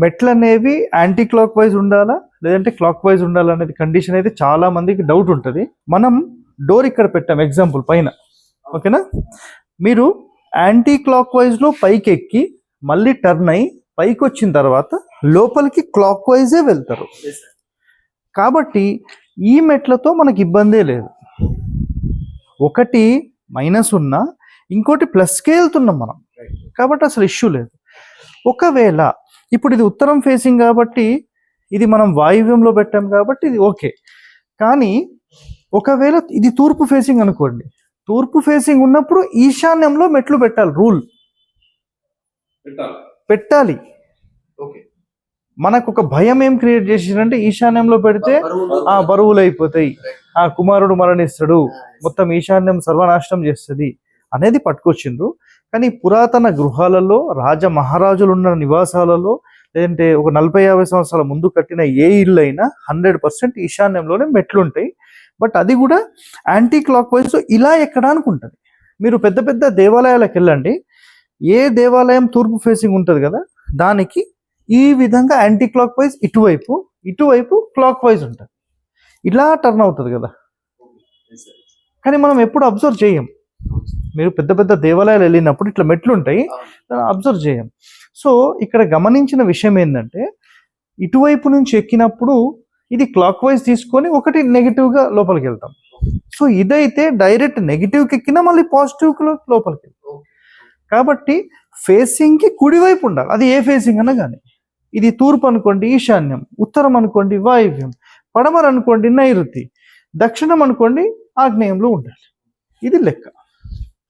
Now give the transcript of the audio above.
మెట్లు అనేవి anti clock wise ఉండాలా? లేదంటే క్లాక్ వైజ్ ఉండాలా అనేది కండిషన్ అయితే చాలా మందికి డౌట్ ఉంటుంది. మనం డోర్ ఇక్కడ పెట్టాం ఎగ్జాంపుల్ పైన. ఓకేనా? మీరు యాంటీ క్లాక్ వైజ్లో పైకి ఎక్కి మళ్ళీ టర్న్ అయ్యి పైకి వచ్చిన తర్వాత లోపలికి క్లాక్ వైజే వెళ్తారు. కాబట్టి ఈ మెట్లతో మనకి ఇబ్బందే లేదు. ఒకటి మైనస్ ఉన్నా ఇంకోటి ప్లస్కే వెళ్తున్నాం మనం. కాబట్టి అసలు ఇష్యూ లేదు. ఒకవేళ ఇప్పుడు ఇది ఉత్తరం ఫేసింగ్ కాబట్టి ఇది మనం వాయువ్యంలో పెట్టాం కాబట్టి ఇది ఓకే కానీ ఒకవేళ ఇది తూర్పు ఫేసింగ్ అనుకోండి. తూర్పు ఫేసింగ్ ఉన్నప్పుడు ఈశాన్యంలో మెట్లు పెట్టాలి రూల్ పెట్టాలి. మనకు ఒక భయం ఏం క్రియేట్ చేసిందంటే ఈశాన్యంలో పెడితే ఆ బరువులు అయిపోతాయి. ఆ కుమారుడు మరణిస్తాడు. మొత్తం ఈశాన్యం సర్వనాశనం చేస్తుంది. అనేది పట్టుకొచ్చిండ్రు. కానీ పురాతన గృహాలలో రాజ మహారాజులు ఉన్న నివాసాలలో లేదంటే ఒక నలభై యాభై సంవత్సరాల ముందు కట్టిన ఏ ఇల్లు అయినా హండ్రెడ్ పర్సెంట్ ఈశాన్యంలోనే మెట్లు ఉంటాయి బట్ అది కూడా యాంటీ క్లాక్ వైజ్ ఇలా ఎక్కడానికి ఉంటుంది మీరు పెద్ద పెద్ద దేవాలయాలకు వెళ్ళండి. ఏ దేవాలయం తూర్పు ఫేసింగ్ ఉంటుంది కదా దానికి ఈ విధంగా యాంటీ క్లాక్ వైజ్ ఇటువైపు ఇటువైపు క్లాక్ వైజ్ ఉంటుంది. ఇలా టర్న్ అవుతుంది కదా. కానీ మనం ఎప్పుడు అబ్జర్వ్ చేయం మీరు పెద్ద పెద్ద దేవాలయాలు వెళ్ళినప్పుడు ఇట్లా మెట్లు ఉంటాయి అబ్జర్వ్ చేయం. సో ఇక్కడ గమనించిన విషయం ఏంటంటే ఇటువైపు నుంచి ఎక్కినప్పుడు ఇది క్లాక్ వైజ్ తీసుకొని ఒకటి negative గా లోపలికి వెళ్తాం. సో ఇదైతే డైరెక్ట్ నెగిటివ్కి ఎక్కినా మళ్ళీ పాజిటివ్ లోపలికి వెళ్తాం. కాబట్టి ఫేసింగ్కి కుడివైపు ఉండాలి. అది ఏ ఫేసింగ్ అన్నా కానీ. ఇది తూర్పు అనుకోండి ఈశాన్యం. ఉత్తరం అనుకోండి వాయువ్యం. పడమర అనుకోండి నైరుతి. దక్షిణం అనుకోండి ఆగ్నేయంలో ఉండాలి. ఇది లెక్క.